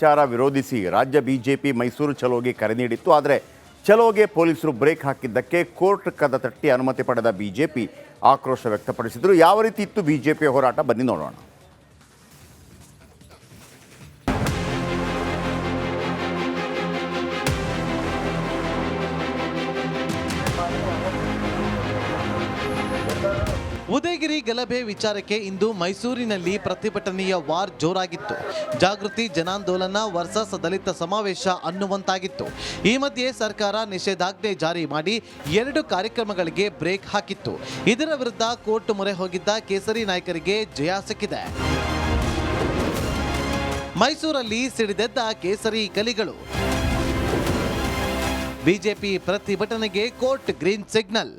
ವಿಚಾರ ವಿರೋಧಿಸಿ ರಾಜ್ಯ ಬಿಜೆಪಿ ಮೈಸೂರು ಚಲೋಗೆ ಕರೆ ನೀಡಿತ್ತು. ಆದರೆ ಚಲೋಗೆ ಪೊಲೀಸರು ಬ್ರೇಕ್ ಹಾಕಿದ್ದಕ್ಕೆ ಕೋರ್ಟ್ ಕದ ತಟ್ಟಿ ಅನುಮತಿ ಪಡೆದ ಬಿಜೆಪಿ ಆಕ್ರೋಶ ವ್ಯಕ್ತಪಡಿಸಿದರು. ಯಾವ ರೀತಿ ಇತ್ತು ಬಿಜೆಪಿ ಹೋರಾಟ? ಬನ್ನಿ ನೋಡೋಣ. ಉದಯಗಿರಿ ಗಲಭೆ ವಿಚಾರಕ್ಕೆ ಇಂದು ಮೈಸೂರಿನಲ್ಲಿ ಪ್ರತಿಭಟನೆಯ ವಾರ್ ಜೋರಾಗಿತ್ತು. ಜಾಗೃತಿ, ಜನಾಂದೋಲನ ವರ್ಸಸ್ ದಲಿತ ಸಮಾವೇಶ ಅನ್ನುವಂತಾಗಿತ್ತು. ಈ ಮಧ್ಯೆ ಸರ್ಕಾರ ನಿಷೇಧಾಜ್ಞೆ ಜಾರಿ ಮಾಡಿ ಎರಡು ಕಾರ್ಯಕ್ರಮಗಳಿಗೆ ಬ್ರೇಕ್ ಹಾಕಿತ್ತು. ಇದರ ವಿರುದ್ಧ ಕೋರ್ಟ್ ಮೊರೆ ಹೋಗಿದ್ದ ಕೇಸರಿ ನಾಯಕರಿಗೆ ಜಯ ಸಿಕ್ಕಿದೆ. ಮೈಸೂರಲ್ಲಿ ಸಿಡಿದೆದ್ದ ಕೇಸರಿ ಕಲಿಗಳು ಬಿಜೆಪಿ ಪ್ರತಿಭಟನೆಗೆ ಕೋರ್ಟ್ ಗ್ರೀನ್ ಸಿಗ್ನಲ್.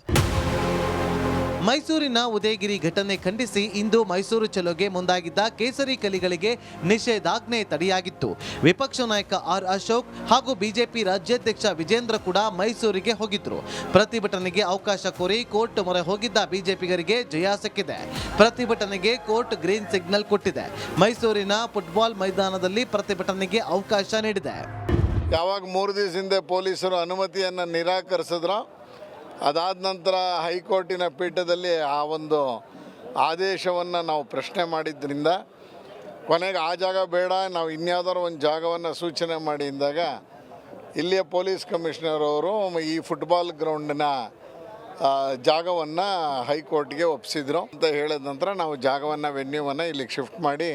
ಮೈಸೂರಿನ ಉದಯಗಿರಿ ಘಟನೆ ಖಂಡಿಸಿ ಇಂದು ಮೈಸೂರು ಚಲೋಗೆ ಮುಂದಾಗಿದ್ದ ಕೇಸರಿ ಕಲಿಗಳಿಗೆ ನಿಷೇಧಾಜ್ಞೆ ತಡೆಯಾಗಿತ್ತು. ವಿಪಕ್ಷ ನಾಯಕ ಆರ್ ಅಶೋಕ್ ಹಾಗೂ ಬಿಜೆಪಿ ರಾಜ್ಯಾಧ್ಯಕ್ಷ ವಿಜೇಂದ್ರ ಕೂಡ ಮೈಸೂರಿಗೆ ಹೋಗಿದ್ರು. ಪ್ರತಿಭಟನೆಗೆ ಅವಕಾಶ ಕೋರಿ ಕೋರ್ಟ್ ಮೊರೆ ಹೋಗಿದ್ದ ಬಿಜೆಪಿಗರಿಗೆ ಜಯ ಸಿಕ್ಕಿದೆ. ಪ್ರತಿಭಟನೆಗೆ ಕೋರ್ಟ್ ಗ್ರೀನ್ ಸಿಗ್ನಲ್ ಕೊಟ್ಟಿದೆ. ಮೈಸೂರಿನ ಫುಟ್ಬಾಲ್ ಮೈದಾನದಲ್ಲಿ ಪ್ರತಿಭಟನೆಗೆ ಅವಕಾಶ ನೀಡಿದೆ. ಯಾವಾಗ ಮೂರು ದಿವಸ ಹಿಂದೆ ಪೊಲೀಸರು ಅನುಮತಿಯನ್ನು ನಿರಾಕರಿಸಿದ್ರೋ ಅದಾದ ನಂತರ ಹೈಕೋರ್ಟಿನ ಪೀಠದಲ್ಲಿ ಆ ಒಂದು ಆದೇಶವನ್ನು ನಾವು ಪ್ರಶ್ನೆ ಮಾಡಿದ್ದರಿಂದ ಕೊನೆಗೆ ಆ ಜಾಗ ಬೇಡ, ನಾವು ಇನ್ಯಾವುದಾದ್ರು ಒಂದು ಜಾಗವನ್ನು ಸೂಚನೆ ಮಾಡಿ ಅಂದಾಗ, ಇಲ್ಲಿಯ ಪೊಲೀಸ್ ಕಮಿಷನರ್ ಅವರು ಈ ಫುಟ್ಬಾಲ್ ಗ್ರೌಂಡಿನ ಜಾಗವನ್ನು ಹೈಕೋರ್ಟ್ಗೆ ಒಪ್ಪಿಸಿದ್ರು ಅಂತ ಹೇಳಿದ ನಂತರ ನಾವು ಜಾಗವನ್ನು, ವೆನ್ಯೂವನ್ನು ಇಲ್ಲಿಗೆ ಶಿಫ್ಟ್ ಮಾಡಿ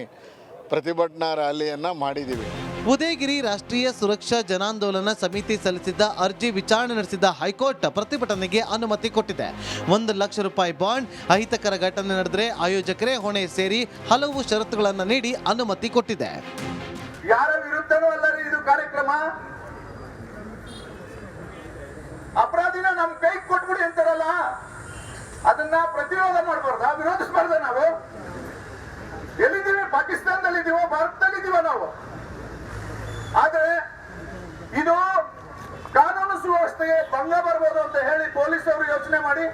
ಪ್ರತಿಭಟನಾ ರ್ಯಾಲಿಯನ್ನು ಮಾಡಿದ್ದೀವಿ ಉದಯಗಿರಿ ರಾಷ್ಟ್ರೀಯ ಸುರಕ್ಷಾ ಜನಾಂದೋಲನ ಸಮಿತಿ ಸಲ್ಲಿಸಿದ್ದ ಅರ್ಜಿ ವಿಚಾರಣೆ ನಡೆಸಿದ ಹೈಕೋರ್ಟ್ ಪ್ರತಿಭಟನೆಗೆ ಅನುಮತಿ ಕೊಟ್ಟಿದೆ. ಒಂದು ಲಕ್ಷ ರೂಪಾಯಿ ಬಾಂಡ್ ಅಹಿತಕರ ಘಟನೆ ನಡೆದರೆ ಆಯೋಜಕರೇ ಹೊಣೆ ಸೇರಿ ಹಲವು ಷರತ್ತುಗಳನ್ನು ನೀಡಿ ಅನುಮತಿ ಕೊಟ್ಟಿದೆ. ಯಾರ ವಿರುದ್ಧನೂ ಅಲ್ಲ ಇದು ಕಾರ್ಯಕ್ರಮ. ಅಪರಾಧಿನ ನಮ್ ಕೈ ಕೊಟ್ಬಿಡಿ ಅಂತಾರಲ್ಲ, ಅದನ್ನ ಪ್ರತಿರೋಧ ಮಾಡಬಾರ್ದ. ವಿರೋಧಿಸಬಾರ್ದ ನಾವು? ಎಲ್ಲಿದ್ದೀವಿ? ಪಾಕಿಸ್ತಾನದಲ್ಲಿದ್ದೀವೋ? ಭಾರತದಲ್ಲಿದ್ದೀವೋ ನಾವು? ಆದ್ರೆ ಇದು ಕಾನೂನು ಸುವ್ಯವಸ್ಥೆಗೆ ಭಂಗ ಬರ್ಬೋದು ಅಂತ ಹೇಳಿ ಪೊಲೀಸ್ ಅವರು ಯೋಚನೆ ಮಾಡಿ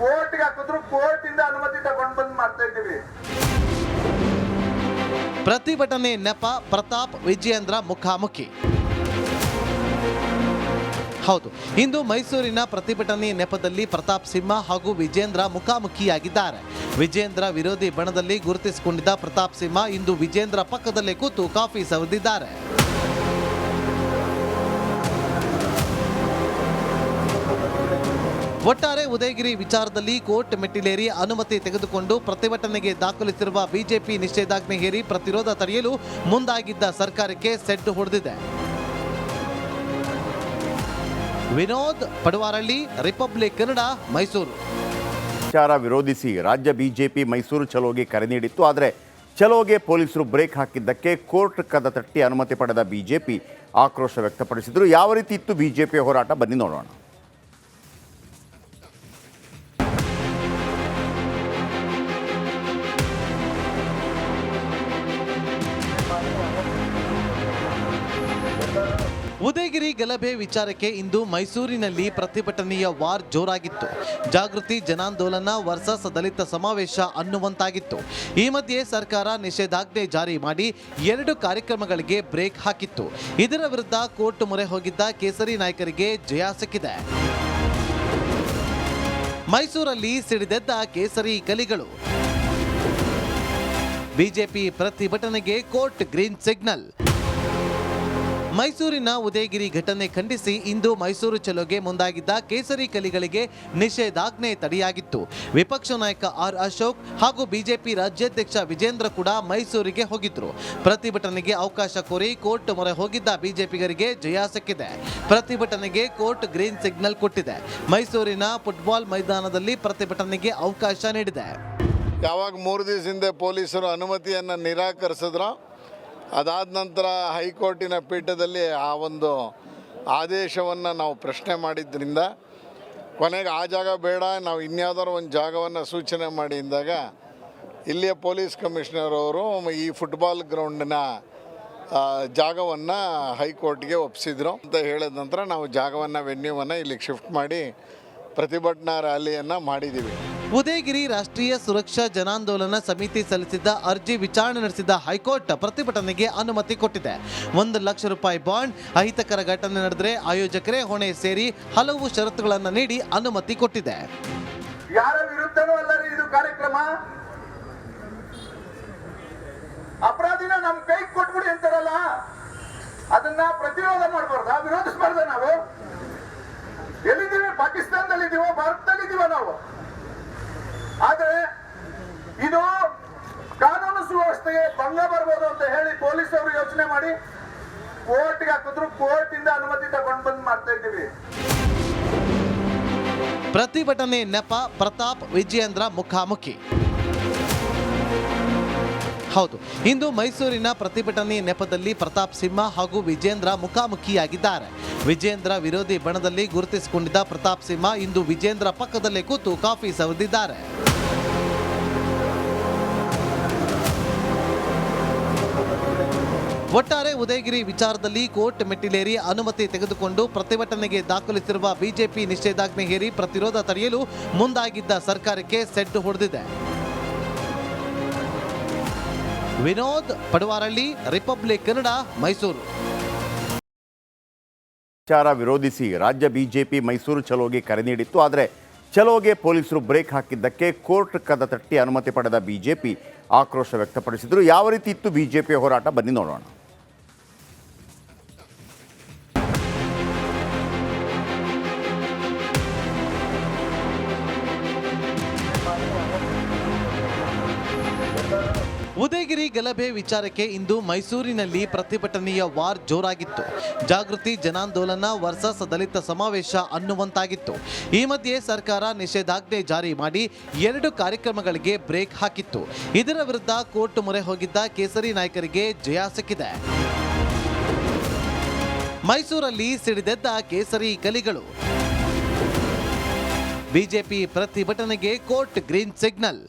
ಕೋರ್ಟ್ಗೆ ಹಾಕಿದ್ರು. ಕೋರ್ಟ್ ಇಂದ ಅನುಮತಿ ತಗೊಂಡು ಬಂದ್ ಮಾಡ್ತಾ ಇದ್ದೀವಿ. ಪ್ರತಿಭಟನೆ ನೆಪ ಪ್ರತಾಪ್ ವಿಜಯೇಂದ್ರ ಮುಖಾಮುಖಿ. ಹೌದು. ಇಂದು ಮೈಸೂರಿನ ಪ್ರತಿಭಟನೆ ನೆಪದಲ್ಲಿ ಪ್ರತಾಪ್ ಸಿಂಹ ಹಾಗೂ ವಿಜೇಂದ್ರ ಮುಖಾಮುಖಿಯಾಗಿದ್ದಾರೆ. ವಿಜೇಂದ್ರ ವಿರೋಧಿ ಬಣದಲ್ಲಿ ಗುರುತಿಸಿಕೊಂಡಿದ್ದ ಪ್ರತಾಪ್ ಸಿಂಹ ಇಂದು ವಿಜೇಂದ್ರ ಪಕ್ಕದಲ್ಲೇ ಕೂತು ಕಾಫಿ ಸವಿದಿದ್ದಾರೆ. ಒಟ್ಟಾರೆ ಉದಯಗಿರಿ ವಿಚಾರದಲ್ಲಿ ಕೋರ್ಟ್ ಮೆಟ್ಟಿಲೇರಿ ಅನುಮತಿ ತೆಗೆದುಕೊಂಡು ಪ್ರತಿಭಟನೆಗೆ ದಾಖಲಿಸಿರುವ ಬಿಜೆಪಿ ನಿಷೇಧಾಜ್ಞೆ ಹೇರಿ ಪ್ರತಿರೋಧ ತಡೆಯಲು ಮುಂದಾಗಿದ್ದ ಸರ್ಕಾರಕ್ಕೆ ಸೆಡ್ಡು ಹೊಡೆದಿದೆ. ವಿನೋದ್ ಪಡುವಾರಳ್ಳಿ ರಿಪಬ್ಲಿಕ್ ಕನ್ನಡ ಮೈಸೂರು. ವಿಚಾರ ವಿರೋಧಿಸಿ ರಾಜ್ಯ ಬಿಜೆಪಿ ಮೈಸೂರು ಚಲೋಗೆ ಕರೆ ನೀಡಿತ್ತು. ಆದರೆ ಚಲೋಗೆ ಪೊಲೀಸರು ಬ್ರೇಕ್ ಹಾಕಿದ್ದಕ್ಕೆ ಕೋರ್ಟ್ ಕದ ತಟ್ಟಿ ಅನುಮತಿ ಪಡೆದ ಬಿಜೆಪಿ ಆಕ್ರೋಶ ವ್ಯಕ್ತಪಡಿಸಿದರು. ಯಾವ ರೀತಿ ಇತ್ತು ಬಿಜೆಪಿ ಹೋರಾಟ? ಬನ್ನಿ ನೋಡೋಣ. ಉದಯಗಿರಿ ಗಲಭೆ ವಿಚಾರಕ್ಕೆ ಇಂದು ಮೈಸೂರಿನಲ್ಲಿ ಪ್ರತಿಭಟನೆಯ ವಾರ್ ಜೋರಾಗಿತ್ತು. ಜಾಗೃತಿ ಜನಾಂದೋಲನ ವರ್ಸಸ್ ದಲಿತ ಸಮಾವೇಶ ಅನ್ನುವಂತಾಗಿತ್ತು. ಈ ಮಧ್ಯೆ ಸರ್ಕಾರ ನಿಷೇಧಾಜ್ಞೆ ಜಾರಿ ಮಾಡಿ ಎರಡು ಕಾರ್ಯಕ್ರಮಗಳಿಗೆ ಬ್ರೇಕ್ ಹಾಕಿತ್ತು. ಇದರ ವಿರುದ್ಧ ಕೋರ್ಟ್ ಮೊರೆ ಹೋಗಿದ್ದ ಕೇಸರಿ ನಾಯಕರಿಗೆ ಜಯ ಸಿಕ್ಕಿದೆ. ಮೈಸೂರಲ್ಲಿ ಸಿಡಿದೆದ್ದ ಕೇಸರಿ ಕಲಿಗಳು ಬಿಜೆಪಿ ಪ್ರತಿಭಟನೆಗೆ ಕೋರ್ಟ್ ಗ್ರೀನ್ ಸಿಗ್ನಲ್. ಮೈಸೂರಿನ ಉದಯಗಿರಿ ಘಟನೆ ಖಂಡಿಸಿ ಇಂದು ಮೈಸೂರು ಚಲೋಗೆ ಮುಂದಾಗಿದ್ದ ಕೇಸರಿ ಕಲಿಗಳಿಗೆ ನಿಷೇಧಾಜ್ಞೆ ತಡೆಯಾಗಿತ್ತು. ವಿಪಕ್ಷ ನಾಯಕ ಆರ್ ಅಶೋಕ್ ಹಾಗೂ ಬಿಜೆಪಿ ರಾಜ್ಯಾಧ್ಯಕ್ಷ ವಿಜೇಂದ್ರ ಕೂಡ ಮೈಸೂರಿಗೆ ಹೋಗಿದ್ರು. ಪ್ರತಿಭಟನೆಗೆ ಅವಕಾಶ ಕೋರಿ ಕೋರ್ಟ್ ಮೊರೆ ಹೋಗಿದ್ದ ಬಿಜೆಪಿಗರಿಗೆ ಜಯ ಸಿಕ್ಕಿದೆ ಪ್ರತಿಭಟನೆಗೆ ಕೋರ್ಟ್ ಗ್ರೀನ್ ಸಿಗ್ನಲ್ ಕೊಟ್ಟಿದೆ. ಮೈಸೂರಿನ ಫುಟ್ಬಾಲ್ ಮೈದಾನದಲ್ಲಿ ಪ್ರತಿಭಟನೆಗೆ ಅವಕಾಶ ನೀಡಿದೆ. ಯಾವಾಗ ಮೂರು ದಿವಸ ಹಿಂದೆ ಪೊಲೀಸರು ಅನುಮತಿಯನ್ನು ನಿರಾಕರಿಸಿದ್ರೋ ಅದಾದ ನಂತರ ಹೈಕೋರ್ಟಿನ ಪೀಠದಲ್ಲಿ ಆ ಒಂದು ಆದೇಶವನ್ನು ನಾವು ಪ್ರಶ್ನೆ ಮಾಡಿದ್ದರಿಂದ, ಕೊನೆಗೆ ಆ ಜಾಗ ಬೇಡ, ನಾವು ಇನ್ಯಾವುದಾದ್ರು ಒಂದು ಜಾಗವನ್ನು ಸೂಚನೆ ಮಾಡಿ ಅಂದಾಗ, ಇಲ್ಲಿಯ ಪೊಲೀಸ್ ಕಮಿಷನರ್ ಅವರು ಈ ಫುಟ್ಬಾಲ್ ಗ್ರೌಂಡಿನ ಜಾಗವನ್ನು ಹೈಕೋರ್ಟ್ಗೆ ಒಪ್ಪಿಸಿದ್ರು ಅಂತ ಹೇಳಿದ ನಂತರ ನಾವು ಜಾಗವನ್ನು, ವೆನ್ಯೂವನ್ನು ಇಲ್ಲಿಗೆ ಶಿಫ್ಟ್ ಮಾಡಿ ಪ್ರತಿಭಟನಾ ರ್ಯಾಲಿಯನ್ನ ಮಾಡಿದ್ದೀವಿ ಉದಯಗಿರಿ ರಾಷ್ಟ್ರೀಯ ಸುರಕ್ಷಾ ಜನಾಂದೋಲನ ಸಮಿತಿ ಸಲ್ಲಿಸಿದ್ದ ಅರ್ಜಿ ವಿಚಾರಣೆ ನಡೆಸಿದ ಹೈಕೋರ್ಟ್ ಪ್ರತಿಭಟನೆಗೆ ಅನುಮತಿ ಕೊಟ್ಟಿದೆ. ಒಂದು ಲಕ್ಷ ರೂಪಾಯಿ ಬಾಂಡ್ ಅಹಿತಕರ ಘಟನೆ ನಡೆದರೆ ಆಯೋಜಕರೇ ಹೊಣೆ ಸೇರಿ ಹಲವು ಷರತ್ತುಗಳನ್ನು ನೀಡಿ ಅನುಮತಿ ಕೊಟ್ಟಿದೆ. ಯಾರ ವಿರುದ್ಧನೂ ಅಲ್ಲ ರೀ ಇದು ಕಾರ್ಯಕ್ರಮ? ಅಪರಾಧಿನ ನಮ್ ಕೈ ಕೊಟ್ಬಿಡಿ ಅಂತಾರಲ್ಲ? ಅದನ್ನ ಪ್ರತಿರೋಧ ಮಾಡಬಾರ್ದ? ವಿರೋಧಿಸಬಾರ್ದ ನಾವು? ಎಲ್ಲಿದ್ದೀವಿ ಭಾರತದಲ್ಲಿ ಭಾರತದಲ್ಲಿದ್ದೀವೋ ನಾವು? ಆದ್ರೆ ಇದು ಕಾನೂನು ಸುವ್ಯವಸ್ಥೆಗೆ ಭಂಗ ಬರ್ಬೋದು ಅಂತ ಹೇಳಿ ಪೊಲೀಸರು ಯೋಚನೆ ಮಾಡಿ ಕೋರ್ಟ್ಗೆ ಹಾಕಿದ್ರು. ಕೋರ್ಟ್ ಇಂದ ಅನುಮತಿ ತಗೊಂಡು ಬಂದ್ ಮಾಡ್ತಾ ಇದ್ದೀವಿ. ಪ್ರತಿಭಟನೆ ನೆಪ ಪ್ರತಾಪ್ ವಿಜಯೇಂದ್ರ ಮುಖಾಮುಖಿ. ಹೌದು. ಇಂದು ಮೈಸೂರಿನ ಪ್ರತಿಭಟನೆ ನೆಪದಲ್ಲಿ ಪ್ರತಾಪ್ ಸಿಂಹ ಹಾಗೂ ವಿಜೇಂದ್ರ ಮುಖಾಮುಖಿಯಾಗಿದ್ದಾರೆ. ವಿಜೇಂದ್ರ ವಿರೋಧಿ ಬಣದಲ್ಲಿ ಗುರುತಿಸಿಕೊಂಡಿದ್ದ ಪ್ರತಾಪ್ ಸಿಂಹ ಇಂದು ವಿಜೇಂದ್ರ ಪಕ್ಕದಲ್ಲೇ ಕೂತು ಕಾಫಿ ಸವದಿದ್ದಾರೆ. ಒಟ್ಟಾರೆ ಉದಯಗಿರಿ ವಿಚಾರದಲ್ಲಿ ಕೋರ್ಟ್ ಮೆಟ್ಟಿಲೇರಿ ಅನುಮತಿ ತೆಗೆದುಕೊಂಡು ಪ್ರತಿಭಟನೆಗೆ ದಾಖಲಿಸಿರುವ ಬಿಜೆಪಿ ನಿಷೇಧಾಜ್ಞೆ ಹೇರಿ ಪ್ರತಿರೋಧ ತಡೆಯಲು ಮುಂದಾಗಿದ್ದ ಸರ್ಕಾರಕ್ಕೆ ಸೆಡ್ಡು ಹೊಡೆದಿದೆ. ವಿನೋದ್ ಪಡುವಾರಳ್ಳಿ ರಿಪಬ್ಲಿಕ್ ಕನ್ನಡ, ಮೈಸೂರು. ವಿಚಾರ ವಿರೋಧಿಸಿ ರಾಜ್ಯ ಬಿಜೆಪಿ ಮೈಸೂರು ಚಲೋಗೆ ಕರೆ ನೀಡಿತ್ತು, ಆದರೆ ಚಲೋಗೆ ಪೊಲೀಸರು ಬ್ರೇಕ್ ಹಾಕಿದ್ದಕ್ಕೆ ಕೋರ್ಟ್ ಕದ ತಟ್ಟಿ ಅನುಮತಿ ಪಡೆದ ಬಿಜೆಪಿ ಆಕ್ರೋಶ ವ್ಯಕ್ತಪಡಿಸಿದರು. ಯಾವ ರೀತಿ ಇತ್ತು ಬಿಜೆಪಿ ಹೋರಾಟ? ಬನ್ನಿ ನೋಡೋಣ. ಉದಯಗಿರಿ ಗಲಭೆ ವಿಚಾರಕ್ಕೆ ಇಂದು ಮೈಸೂರಿನಲ್ಲಿ ಪ್ರತಿಭಟನೆಯ ವಾರ್ ಜೋರಾಗಿತ್ತು. ಜಾಗೃತಿ, ಜನಾಂದೋಲನ ವರ್ಸಸ್ ದಲಿತ ಸಮಾವೇಶ ಅನ್ನುವಂತಾಗಿತ್ತು. ಈ ಮಧ್ಯೆ ಸರ್ಕಾರ ನಿಷೇಧಾಜ್ಞೆ ಜಾರಿ ಮಾಡಿ ಎರಡು ಕಾರ್ಯಕ್ರಮಗಳಿಗೆ ಬ್ರೇಕ್ ಹಾಕಿತ್ತು. ಇದರ ವಿರುದ್ಧ ಕೋರ್ಟ್ ಮೊರೆ ಹೋಗಿದ್ದ ಕೇಸರಿ ನಾಯಕರಿಗೆ ಜಯ ಸಿಕ್ಕಿದೆ. ಮೈಸೂರಲ್ಲಿ ಸಿಡಿದೆದ್ದ ಕೇಸರಿ ಕಲಿಗಳು ಬಿಜೆಪಿ ಪ್ರತಿಭಟನೆಗೆ ಕೋರ್ಟ್ ಗ್ರೀನ್ ಸಿಗ್ನಲ್.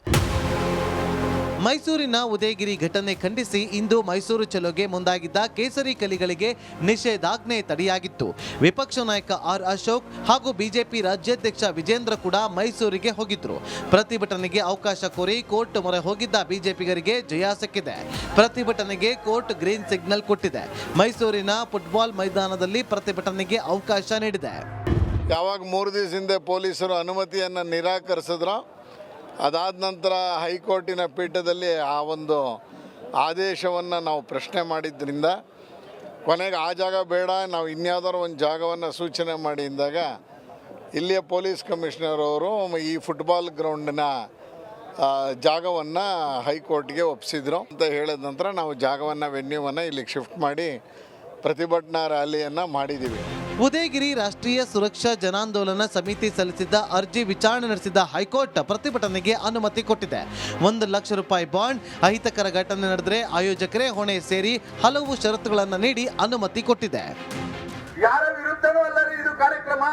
ಮೈಸೂರಿನ ಉದಯಗಿರಿ ಘಟನೆ ಖಂಡಿಸಿ ಇಂದು ಮೈಸೂರು ಚಲೋಗೆ ಮುಂದಾಗಿದ್ದ ಕೇಸರಿ ಕಲಿಗಳಿಗೆ ನಿಷೇಧಾಜ್ಞೆ ತಡೆಯಾಗಿತ್ತು. ವಿಪಕ್ಷ ನಾಯಕ ಆರ್ ಅಶೋಕ್ ಹಾಗೂ ಬಿಜೆಪಿ ರಾಜ್ಯಾಧ್ಯಕ್ಷ ವಿಜೇಂದ್ರ ಕೂಡ ಮೈಸೂರಿಗೆ ಹೋಗಿದ್ರು. ಪ್ರತಿಭಟನೆಗೆ ಅವಕಾಶ ಕೋರಿ ಕೋರ್ಟ್ ಮೊರೆ ಹೋಗಿದ್ದ ಬಿಜೆಪಿಗರಿಗೆ ಜಯ ಸಿಕ್ಕಿದೆ ಪ್ರತಿಭಟನೆಗೆ ಕೋರ್ಟ್ ಗ್ರೀನ್ ಸಿಗ್ನಲ್ ಕೊಟ್ಟಿದೆ. ಮೈಸೂರಿನ ಫುಟ್ಬಾಲ್ ಮೈದಾನದಲ್ಲಿ ಪ್ರತಿಭಟನೆಗೆ ಅವಕಾಶ ನೀಡಿದೆ. ಯಾವಾಗ ಮೂರು ದಿವಸ ಹಿಂದೆ ಪೊಲೀಸರು ಅನುಮತಿಯನ್ನು ನಿರಾಕರಿಸಿದ್ರ ಅದಾದ ನಂತರ ಹೈಕೋರ್ಟಿನ ಪೀಠದಲ್ಲಿ ಆ ಒಂದು ಆದೇಶವನ್ನು ನಾವು ಪ್ರಶ್ನೆ ಮಾಡಿದ್ದರಿಂದ ಕೊನೆಗೆ ಆ ಜಾಗ ಬೇಡ, ನಾವು ಇನ್ಯಾವುದಾದ್ರು ಒಂದು ಜಾಗವನ್ನು ಸೂಚನೆ ಮಾಡಿ ಇಲ್ಲಿಯ ಪೊಲೀಸ್ ಕಮಿಷನರ್ ಅವರು ಈ ಫುಟ್ಬಾಲ್ ಗ್ರೌಂಡಿನ ಜಾಗವನ್ನು ಹೈಕೋರ್ಟ್ಗೆ ಒಪ್ಪಿಸಿದ್ರು ಅಂತ ಹೇಳಿದ ನಂತರ ನಾವು ಜಾಗವನ್ನು, ವೆನ್ಯೂವನ್ನು ಇಲ್ಲಿಗೆ ಶಿಫ್ಟ್ ಮಾಡಿ ಪ್ರತಿಭಟನಾ ರ್ಯಾಲಿಯನ್ನು ಮಾಡಿದ್ದೀವಿ. ಉದಯಗಿರಿ ರಾಷ್ಟ್ರೀಯ ಸುರಕ್ಷಾ ಜನಾಂದೋಲನ ಸಮಿತಿ ಸಲ್ಲಿಸಿದ್ದ ಅರ್ಜಿ ವಿಚಾರಣೆ ನಡೆಸಿದ ಹೈಕೋರ್ಟ್ ಪ್ರತಿಭಟನೆಗೆ ಅನುಮತಿ ಕೊಟ್ಟಿದೆ. ಒಂದು ಲಕ್ಷ ರೂಪಾಯಿ ಬಾಂಡ್, ಅಹಿತಕರ ಘಟನೆ ನಡೆದರೆ ಆಯೋಜಕರೇ ಹೊಣೆ ಸೇರಿ ಹಲವು ಷರತ್ತುಗಳನ್ನು ನೀಡಿ ಅನುಮತಿ ಕೊಟ್ಟಿದೆ. ಯಾರ ವಿರುದ್ಧನೂ ಇದು ಕಾರ್ಯಕ್ರಮ?